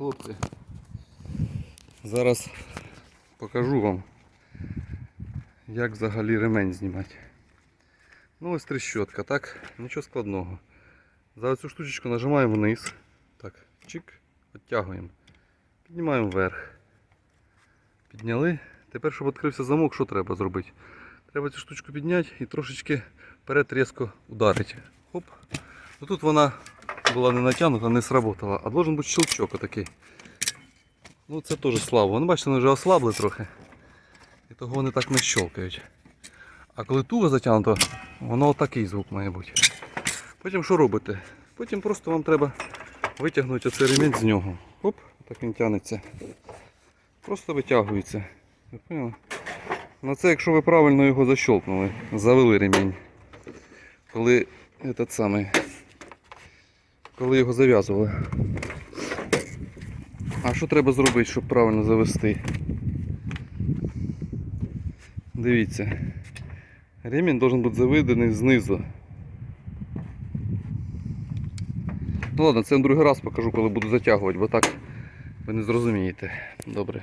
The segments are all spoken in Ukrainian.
Хлопці. Зараз покажу вам, як взагалі ремень знімати. Ну ось трещотка, так? Нічого складного. За цю штучечку нажимаємо вниз. Так, чик, відтягуємо. Піднімаємо вверх. Підняли. Тепер, щоб відкрився замок, що треба зробити? Треба цю штучку підняти і трошечки вперед різко ударити. Хоп. Ну тут вона була не натягнута, не сработала, а должен бути щелчок отакий. Ну це теж слабо. Вони бачите, вони вже ослабли трохи. І того вони так не щелкають. А коли туго затягнуто, воно отакий звук має бути. Потім що робите? Потім просто вам треба витягнути оцей ремінь з нього. Хоп, так він тягнеться. Просто витягується. Ви поняли? На це, якщо ви правильно його защолкнули, завели ремінь. Коли этот самий, коли його зав'язували. А що треба зробити, щоб правильно завести? Дивіться. Ремінь должен бути заведений знизу. Ну ладно, це я другий раз покажу, коли буду затягувати, бо так ви не зрозумієте. Добре.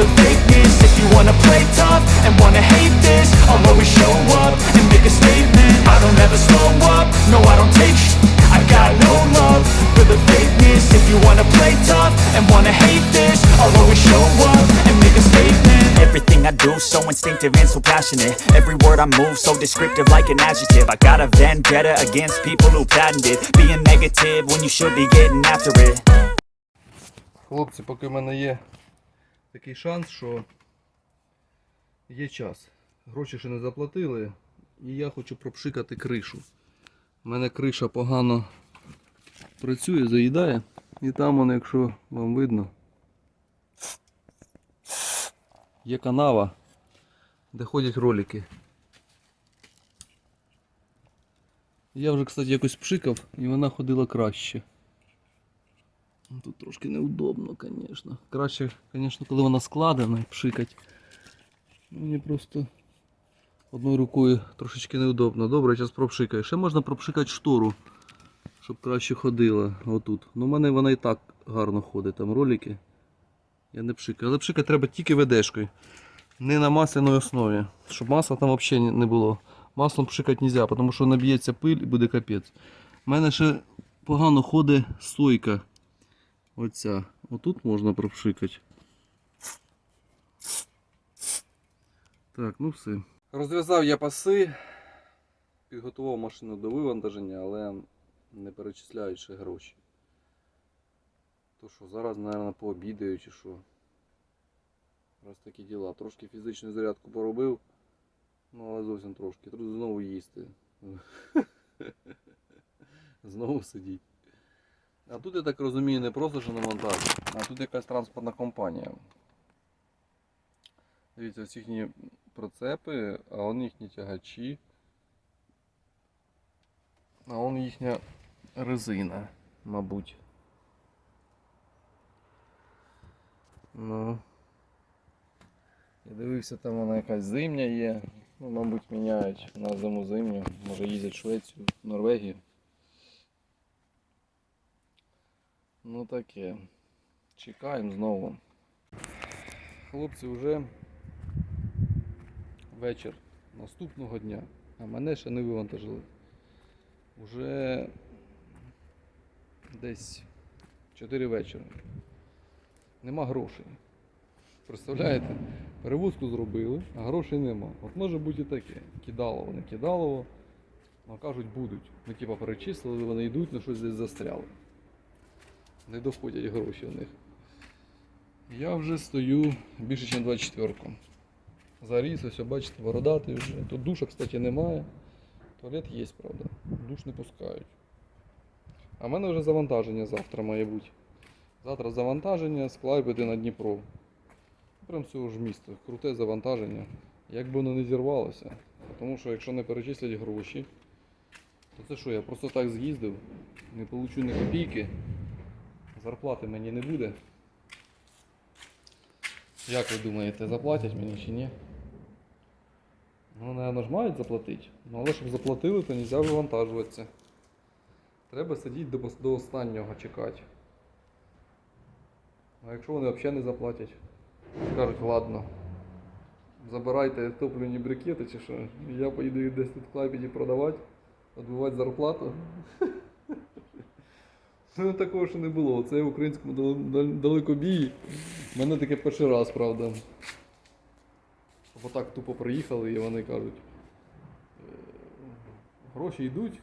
the fakeness If you wanna play tough and wanna hate this I'll always show up and make a statement I don't ever slow up, no I don't take sh- I got no love for the fakeness If you wanna play tough and wanna hate this I'll always show up and make a statement Everything I do so instinctive and so passionate Every word I move so descriptive like an adjective I got a vendetta against people who patented Being negative when you should be getting after it Хлопці, поки в мене є такий шанс, що є час. Гроші ще не заплатили, і я хочу пропшикати кришу. У мене криша погано працює, заїдає. І там воно, якщо вам видно, є канава, де ходять ролики. Я вже, кстати, якось пшикав і вона ходила краще. Ну, Тут трошки неудобно, звісно. Краще, звісно, коли вона складена пшикать. Мені просто одною рукою трошечки неудобно. Добре, зараз пропшикаю. Ще можна пропшикати штору, щоб краще ходила отут. Ну, в мене вона і так гарно ходить, там ролики. Я не пшикаю. Але пшикати треба тільки ведешкою. Не на масляній основі. Щоб масла там взагалі не було. Маслом пшикати не можна, тому що наб'ється пиль і буде капець. У мене ще погано ходить сойка. Оця. Отут можна пропшикати. Так, ну все. Розв'язав я паси, підготував машину до вивантаження, але не перечисляють ще гроші. То що, зараз, мабуть, пообідаю чи що. Раз такі діла. Трошки фізичну зарядку поробив. Ну, але зовсім трошки. Тут знову їсти. Знову сидіть. А тут, я так розумію, не просто що на монтаж, а тут якась транспортна компанія. Дивіться, ось їхні прицепи, а он їхні тягачі. А он їхня резина, мабуть. Ну. Я дивився, там вона якась зимня є. Ну, мабуть, міняють на зиму зимню. Може їздять в Швецію, Норвегію. Ну таке. Чекаємо знову. Хлопці вже вечір наступного дня, а мене ще не вивантажили. Уже десь 4 вечора. Нема грошей. Представляєте? Перевозку зробили, а грошей нема. От може бути і таке. Кидалово, не кидалово. Ну кажуть, будуть. Ну типа перечислили, вони йдуть, на щось десь застряли. Не доходять гроші в них. Я вже стою більше, ніж 24. Заріс, ось бачите, бородатий вже. Тут душа, кстати, немає. Туалет є, правда. Душ не пускають. А в мене вже завантаження завтра має бути. Завтра завантаження з Клайпеди на Дніпро. Прям цього ж міста. Круте завантаження. Як би воно не зірвалося. Тому що якщо не перечислять гроші, то це що, я просто так з'їздив, не получу ні копійки, зарплати мені не буде. Як ви думаєте, заплатять мені чи ні? Ну, напевно ж мають заплатити. Ну, але щоб заплатили, то не можна вивантажуватися. Треба сидіти до, до останнього чекати. А якщо вони взагалі не заплатять, скажуть, ладно, забирайте топлені брикети чи що, я поїду десь тут в Клайпеді продавати, відбивати зарплату. Ну, такого ще не було. Це в українському дал- дал- далекобії. У мене таке перший раз, правда. Отак тупо приїхали і вони кажуть. «Е, Гроші йдуть.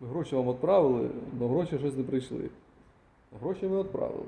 Гроші вам відправили, але гроші щось не прийшли. Гроші ми відправили.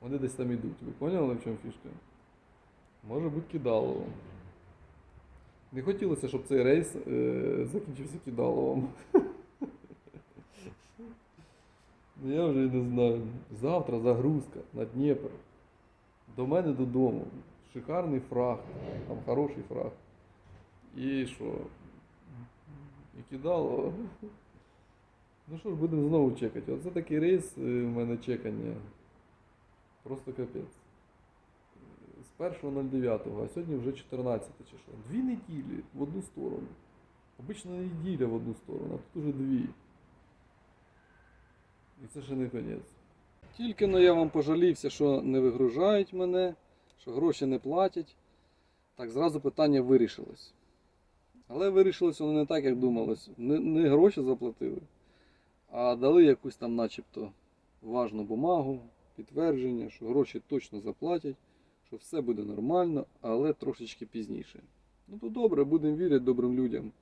Вони десь там йдуть. Ви поняли, в чому фішка? Може бути кидалово. Не хотілося, щоб цей рейс е, закінчився кидаловом. Ну я вже не знаю. Завтра загрузка на Дніпр. До мене додому. Шикарний фраг. Там хороший фраг. І що? І кидало. Ну що ж, будемо знову чекати. Оце такий рейс е, у мене чекання. Просто капець. З 1.09, а сьогодні вже 14 чи що. Дві неділі в одну сторону. Обична неділя в одну сторону, а тут уже дві. І це ще не кінець. Тільки но я вам пожалівся, що не вигружають мене, що гроші не платять. Так зразу питання вирішилось. Але вирішилось воно не так, як думалось. Не, не гроші заплатили, а дали якусь там начебто важну бумагу, підтвердження, що гроші точно заплатять, що все буде нормально, але трошечки пізніше. Ну то добре, будемо вірити добрим людям.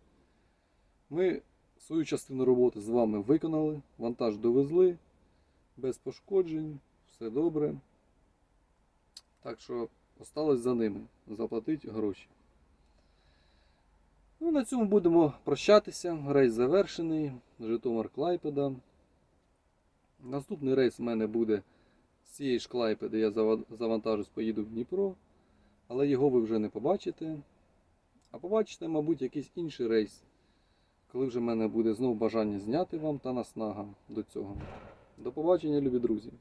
Ми свою частину роботи з вами виконали, вантаж довезли, без пошкоджень, все добре. Так що осталось за ними заплатити гроші. Ну, на цьому будемо прощатися. Рейс завершений. Житомир Клайпеда. Наступний рейс в мене буде з цієї ж Клайпеди. Я зава- завантажусь, поїду в Дніпро. Але його ви вже не побачите. А побачите, мабуть, якийсь інший рейс коли вже в мене буде знову бажання зняти вам та наснага до цього. До побачення, любі друзі!